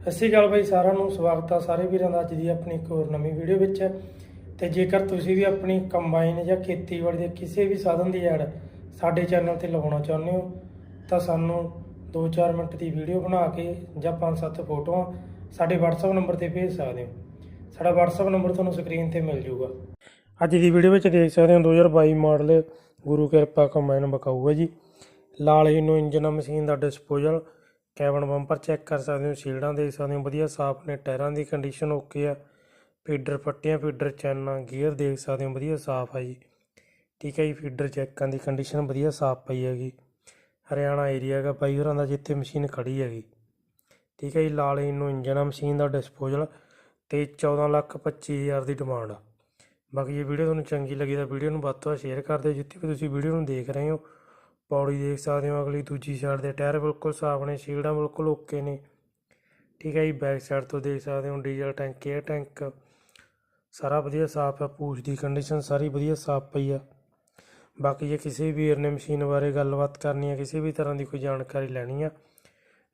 ਸਤਿ ਸ਼੍ਰੀ ਅਕਾਲ ਬਾਈ, ਸਾਰਿਆਂ ਨੂੰ ਸਵਾਗਤ ਆ ਸਾਰੇ ਵੀਰਾਂ ਦਾ ਅੱਜ ਦੀ ਆਪਣੀ ਇੱਕ ਹੋਰ ਨਵੀਂ ਵੀਡੀਓ ਵਿੱਚ। ਤੇ ਜੇਕਰ ਤੁਸੀਂ ਵੀ ਆਪਣੀ ਕੰਬਾਈਨ ਜਾਂ ਖੇਤੀਬਾੜੀ ਦੇ ਕਿਸੇ ਵੀ ਸਾਧਨ ਦੀ ਐਡ ਸਾਡੇ ਚੈਨਲ ਤੇ ਲਗਾਉਣਾ ਚਾਹੁੰਦੇ ਹੋ, ਤਾਂ ਸਾਨੂੰ 2-4 ਮਿੰਟ ਦੀ ਵੀਡੀਓ ਬਣਾ ਕੇ ਜਾਂ 5-7 ਫੋਟੋਆਂ ਸਾਡੇ WhatsApp ਨੰਬਰ ਤੇ ਭੇਜ ਸਕਦੇ ਹੋ। ਸਾਡਾ WhatsApp ਨੰਬਰ ਤੁਹਾਨੂੰ ਸਕਰੀਨ ਤੇ ਮਿਲ ਜਾਊਗਾ। ਅੱਜ ਦੀ ਵੀਡੀਓ ਵਿੱਚ ਦੇਖ ਸਕਦੇ ਹੋ 2022 ਮਾਡਲ ਗੁਰੂ ਕਿਰਪਾ ਕੰਬਾਈਨ ਬਕਾਊ ਹੈ ਜੀ। ਲਾਲ ਹੀਨੋ ਇੰਜਨ ਮਸ਼ੀਨ ਦਾ ਡਿਸਪੋਜ਼ਲ ਕੈਬਨ ਬੰਪਰ ਚੈੱਕ ਕਰ ਸਕਦੇ ਹੋ, ਸੀਲਡਾਂ ਦੇਖ ਸਕਦੇ ਹੋ, ਵਧੀਆ ਸਾਫ਼ ਨੇ, ਟਾਇਰਾਂ ਦੀ ਕੰਡੀਸ਼ਨ ਓਕੇ ਆ ਫੀਡਰ ਪੱਟੀਆਂ ਫੀਡਰ ਚੈਨਾਂ ਗੀਅਰ ਦੇਖ ਸਕਦੇ ਹੋ, ਵਧੀਆ ਸਾਫ਼ ਆ ਜੀ। ਠੀਕ ਹੈ ਜੀ ਫੀਡਰ ਚੈੱਕਾਂ ਦੀ ਕੰਡੀਸ਼ਨ ਵਧੀਆ ਸਾਫ਼ ਪਈ ਹੈਗੀ। ਹਰਿਆਣਾ ਏਰੀਆ ਹੈਗਾ ਬਾਈ, ਹੋਰਾਂ ਦਾ ਜਿੱਥੇ ਮਸ਼ੀਨ ਖੜੀ ਹੈਗੀ। ਠੀਕ ਹੈ ਜੀ ਲਾਲ ਹੀਨੋ ਇੰਜਨ ਆ ਮਸ਼ੀਨ ਦਾ ਡਿਸਪੋਜ਼ਲ ਤੇ 14 ਲੱਖ 25 ਹਜ਼ਾਰ ਦੀ ਡਿਮਾਂਡ ਆ। ਬਾਕੀ ਜੇ ਵੀਡੀਓ ਤੁਹਾਨੂੰ ਚੰਗੀ ਲੱਗੀ ਤਾਂ ਵੀਡੀਓ ਨੂੰ ਵੱਧ ਤੋਂ ਵੱਧ ਸ਼ੇਅਰ ਕਰ ਦਿਓ, ਜਿੱਥੇ ਵੀ ਤੁਸੀਂ ਵੀਡੀਓ ਨੂੰ ਦੇਖ ਰਹੇ ਹੋ। ਪੌੜੀ ਦੇਖ ਸਕਦੇ ਹੋ, ਅਗਲੀ ਦੂਜੀ ਸਾਈਡ ਦੇ ਟਾਇਰ ਬਿਲਕੁਲ ਸਾਫ਼ ਨੇ, ਸ਼ੀਲਡਾਂ ਬਿਲਕੁਲ ਓਕੇ ਨੇ। ਠੀਕ ਹੈ ਜੀ ਬੈਕ ਸਾਈਡ ਤੋਂ ਦੇਖ ਸਕਦੇ ਹੋ ਡੀਜ਼ਲ ਟੈਂਕ 에ਅਰ ਟੈਂਕ ਸਾਰਾ ਵਧੀਆ ਸਾਫ਼ ਆ ਪੂਛ ਦੀ ਕੰਡੀਸ਼ਨ ਸਾਰੀ ਵਧੀਆ ਸਾਫ਼ ਪਈ ਆ। ਬਾਕੀ ਜੇ ਕਿਸੇ ਵੀਰ ਨੇ ਮਸ਼ੀਨ ਬਾਰੇ ਗੱਲਬਾਤ ਕਰਨੀ ਹੈ, ਕਿਸੇ ਵੀ ਤਰ੍ਹਾਂ ਦੀ ਕੋਈ ਜਾਣਕਾਰੀ ਲੈਣੀ ਆ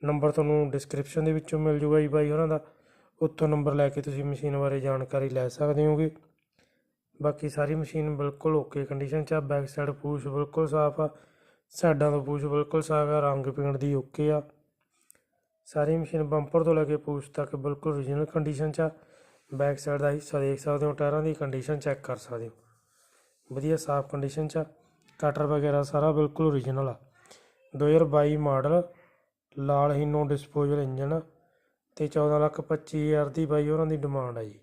ਨੰਬਰ ਤੁਹਾਨੂੰ ਡਿਸਕ੍ਰਿਪਸ਼ਨ ਦੇ ਵਿੱਚੋਂ ਮਿਲ ਜੂਗਾ ਜੀ ਬਾਈ ਉਹਨਾਂ ਦਾ। ਉੱਥੋਂ ਨੰਬਰ ਲੈ ਕੇ ਤੁਸੀਂ ਮਸ਼ੀਨ ਬਾਰੇ ਜਾਣਕਾਰੀ ਲੈ ਸਕਦੇ ਹੋਗੇ। ਬਾਕੀ ਸਾਰੀ ਮਸ਼ੀਨ ਬਿਲਕੁਲ ਓਕੇ ਕੰਡੀਸ਼ਨ 'ਚ ਆ ਬੈਕ ਸਾਈਡ ਪੂਛ ਬਿਲਕੁਲ ਸਾਫ਼ ਆ। ਸਾਈਡਾਂ ਤੋਂ ਪੂਛ ਬਿਲਕੁਲ ਸਾਫ਼ ਆ, ਰੰਗ ਪੇਂਟ ਦੀ ਓਕੇ ਆ। ਸਾਰੀ ਮਸ਼ੀਨ ਬੰਪਰ ਤੋਂ ਲੈ ਕੇ ਪੂਛ ਤੱਕ ਬਿਲਕੁਲ ਓਰੀਜਨਲ ਕੰਡੀਸ਼ਨ 'ਚ ਆ। ਬੈਕ ਸਾਈਡ ਦਾ ਹਿੱਸਾ ਦੇਖ ਸਕਦੇ ਹੋ, ਟਾਇਰਾਂ ਦੀ ਕੰਡੀਸ਼ਨ ਚੈੱਕ ਕਰ ਸਕਦੇ ਹੋ। ਵਧੀਆ ਸਾਫ਼ ਕੰਡੀਸ਼ਨ 'ਚ ਆ। ਕਟਰ ਵਗੈਰਾ ਸਾਰਾ ਬਿਲਕੁਲ ਓਰੀਜਨਲ ਆ। 2022 ਮਾਡਲ, ਲਾਲ ਹੀਨੋ ਡਿਸਪੋਜ਼ਲ ਇੰਜਨ ਤੇ 14 ਲੱਖ 25 ਹਜ਼ਾਰ ਦੀ ਬਾਈ ਉਹਨਾਂ ਦੀ ਡਿਮਾਂਡ ਆ ਜੀ।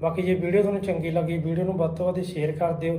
ਬਾਕੀ ਜੇ ਵੀਡੀਓ ਤੁਹਾਨੂੰ ਚੰਗੀ ਲੱਗੀ ਵੀਡੀਓ ਨੂੰ ਵੱਧ ਤੋਂ ਵੱਧ ਸ਼ੇਅਰ ਕਰ ਦਿਓ।